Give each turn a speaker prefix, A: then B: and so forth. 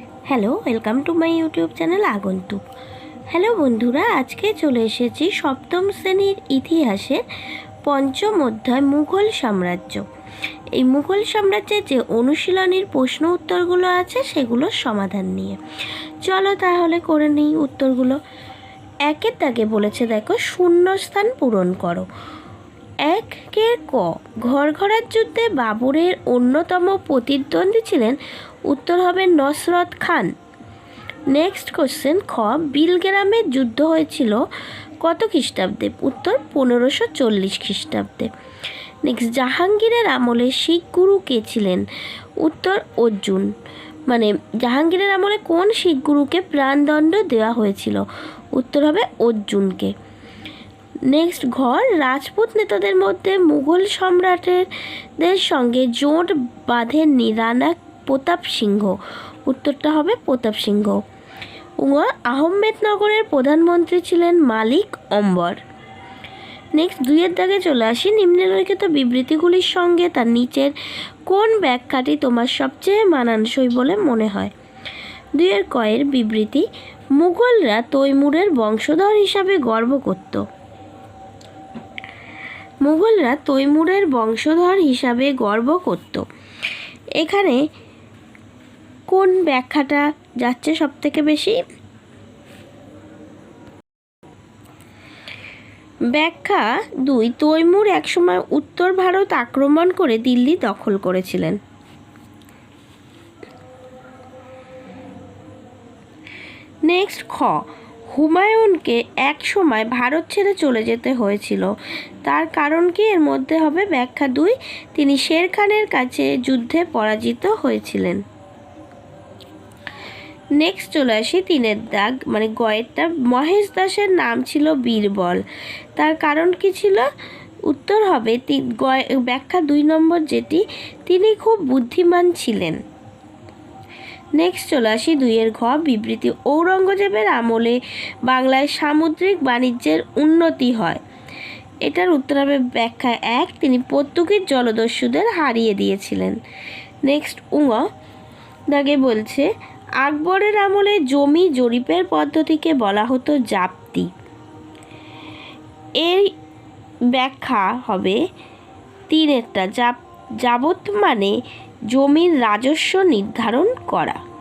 A: Hello welcome to my YouTube channel আগন্তুক। Hello বন্ধুরা, আজকে চলে এসেছি সপ্তম শ্রেণির ইতিহাসের পঞ্চম অধ্যায় মুঘল সাম্রাজ্য। এই মুঘল সাম্রাজ্যের যে অনুশীলনীর প্রশ্ন উত্তরগুলো আছে, সেগুলোর সমাধান নিয়ে। চলো তাহলে করে নিই উত্তরগুলো। একের দাগে বলেছে দেখো, শূন্যস্থান পূরণ করো। একের ক? ঘর ঘরঘরার যুদ্ধে বাবরের অন্যতম প্রতিদ্বন্দ্বী ছিলেন উত্তর হবে নসরত খান। নেক্সট কোশ্চেন খ বিলগ্রামের যুদ্ধ হয়েছিল কত খ্রিস্টাব্দে? উত্তর, পনেরোশো চল্লিশ খ্রিস্টাব্দে। নেক্সট জাহাঙ্গীরের আমলে শিখ গুরু কে ছিলেন? উত্তর, অর্জুন। মানে জাহাঙ্গীরের আমলে কোন শিখ গুরুকে প্রাণদণ্ড দেওয়া হয়েছিল? উত্তর হবে অর্জুনকে। নেক্সট ঘর, রাজপুত নেতাদের মধ্যে মুঘল সম্রাটের সঙ্গে জোট বাঁধেননি রানা প্রতাপ সিংহ। উত্তরটা হবে প্রতাপ সিংহ। আহমেদনগরের প্রধানমন্ত্রী ছিলেন মালিক অম্বর। নেক্সট দুইয়ের দাগে চলে আসি। নিম্নলিখিত বিবৃতিগুলির সঙ্গে তার নিচের কোন ব্যাখ্যাটি তোমার সবচেয়ে মানানসই বলে মনে হয়? দুইয়ের কয়ের বিবৃতি, মুঘলরা তৈমুরের বংশধর হিসাবে গর্ব করত। মুঘলরা তৈমুরের বংশধর হিসাবে গর্ব করত। এখানে কোন ব্যাখ্যাটা যাচ্ছে সব থেকে বেশি? ব্যাখ্যা দুই, তৈমুর একসময় উত্তর ভারত আক্রমণ করে দিল্লি দখল করেছিলেন। নেক্সট, খ হুমায়ুনকে এক সময় ভারত ছেড়ে চলে যেতে হয়েছিল। তার কারণ কি? এর মধ্যে হবে ব্যাখ্যা দুই। তিনি শের খানের কাছে যুদ্ধে পরাজিত হয়েছিলেন। নেক্সট চলে আসি তিনের দাগ মানে গয়েরটা। মহেশ দাসের নাম ছিল বীরবল। তার কারণ কি ছিল? উত্তর হবে ব্যাখ্যা দুই নম্বর যেটি, তিনি খুব বুদ্ধিমান ছিলেন। নেক্সট চলে আসি দুইয়ের ঘ, বিবৃতি। ঔরঙ্গজেবের আমলে বাংলায় সামুদ্রিক বাণিজ্যের উন্নতি হয়। এটার উত্তর হবে ব্যাখ্যা এক, তিনি পর্তুগিজ জলদস্যুদের হারিয়ে দিয়েছিলেন। নেক্সট উঙ দাগে বলছে, আকবরের আমলে জমি জরিপের পদ্ধতিকে বলা হতো জাপ্তি। এই ব্যাখ্যা হবে তিনেরটা। যাবত মানে জমির রাজস্ব নির্ধারণ করা।